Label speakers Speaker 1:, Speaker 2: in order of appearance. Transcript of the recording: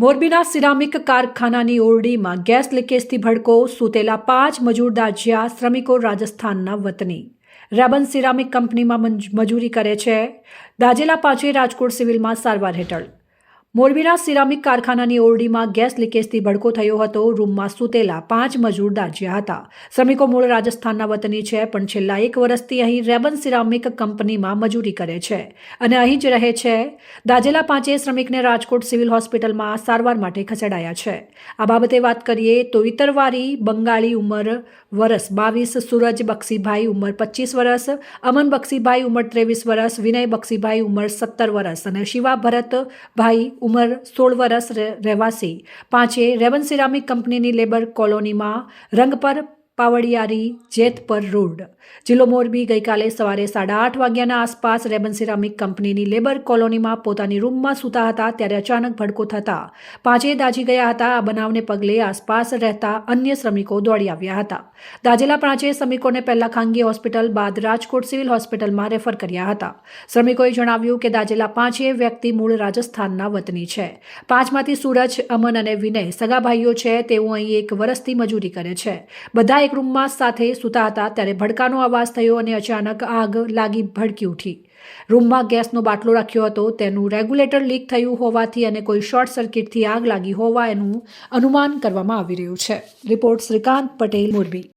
Speaker 1: મોરબીના ceramic કારખાનાની ઓરડીમાં gas લીકેજથી ભડકો સૂતેલા પાંચ મજૂર દાજ્યા શ્રમિકો રાજસ્થાનના વતની. રેબન સિરામિક કંપનીમાં મંજ- મજૂરી કરે છે. દાજેલા પાંચે રાજકોટ સિવિલમાં સારવાર હેઠળ. મોરબીના સિરામિક કારખાનાની ઓરડીમાં ગેસ લીકેજથી ભડકો થયો હતો. રૂમમાં સૂતેલા પાંચ મજૂર દાજ્યા હતા. શ્રમિકો મૂળ રાજસ્થાનના વતની છે, પણ છેલ્લા એક વર્ષથી અહીં રેબન સિરામિક કંપનીમાં મજૂરી કરે છે અને અહીં જ રહે છે. દાજેલા પાંચે શ્રમિકને રાજકોટ સિવિલ હોસ્પિટલમાં સારવાર માટે ખસેડાયા છે. આ બાબતે વાત કરીએ તો ઇતરવારી બંગાળી ઉંમર વરસ બાવીસ, સૂરજ બક્ષીભાઈ ઉંમર પચીસ વર્ષ અમન બક્ષીભાઈ ઉંમર ત્રેવીસ વર્ષ વિનય બક્ષીભાઈ ઉંમર સત્તર વર્ષ અને શિવા ભરતભાઈ ઉંમર સોળ વર્ષ રહેવાસી. પાંચે રેવન સિરામિક કંપનીની લેબર કોલોનીમાં રંગપર પાવડિયારી જેતપર રોડ. જિલ્લો મોરબી ગઈકાલે સવારે સાડા આઠ વાગ્યાના આસપાસ રેબન સિરામિક કંપનીની લેબર કોલોનીમાં પોતાની રૂમમાં સૂતા હતા ત્યારે અચાનક ભડકો થતા પાંચે દાજી ગયા હતા. આ બનાવને પગલે આસપાસ રહેતા અન્ય શ્રમિકો દોડી આવ્યા હતા. દાજેલા પાંચે શ્રમિકોને પહેલા ખાનગી હોસ્પિટલ, બાદ રાજકોટ સિવિલ હોસ્પિટલમાં રેફર કર્યા હતા. શ્રમિકોએ જણાવ્યું કે દાજેલા પાંચે વ્યક્તિ મૂળ રાજસ્થાનના વતની છે. પાંચમાંથી સૂરજ, અમન અને વિનય સગાભાઈઓ છે. તેઓ અહીં એક વર્ષથી મજૂરી કરે છે. બધા એક રૂમમાં સાથે સૂતા હતા ત્યારે ભડકાનો અવાજ થયો અને અચાનક આગ લાગી ભડકી ઉઠી. રૂમમાં ગેસનો બાટલો રાખ્યો હતો. તેનું રેગ્યુલેટર લીક થયું હોવાથી અને કોઈ શોર્ટ સર્કિટથી આગ લાગી હોવા એનું અનુમાન કરવામાં આવી રહ્યું છે. રિપોર્ટ શ્રીકાંત પટેલ, મોરબી.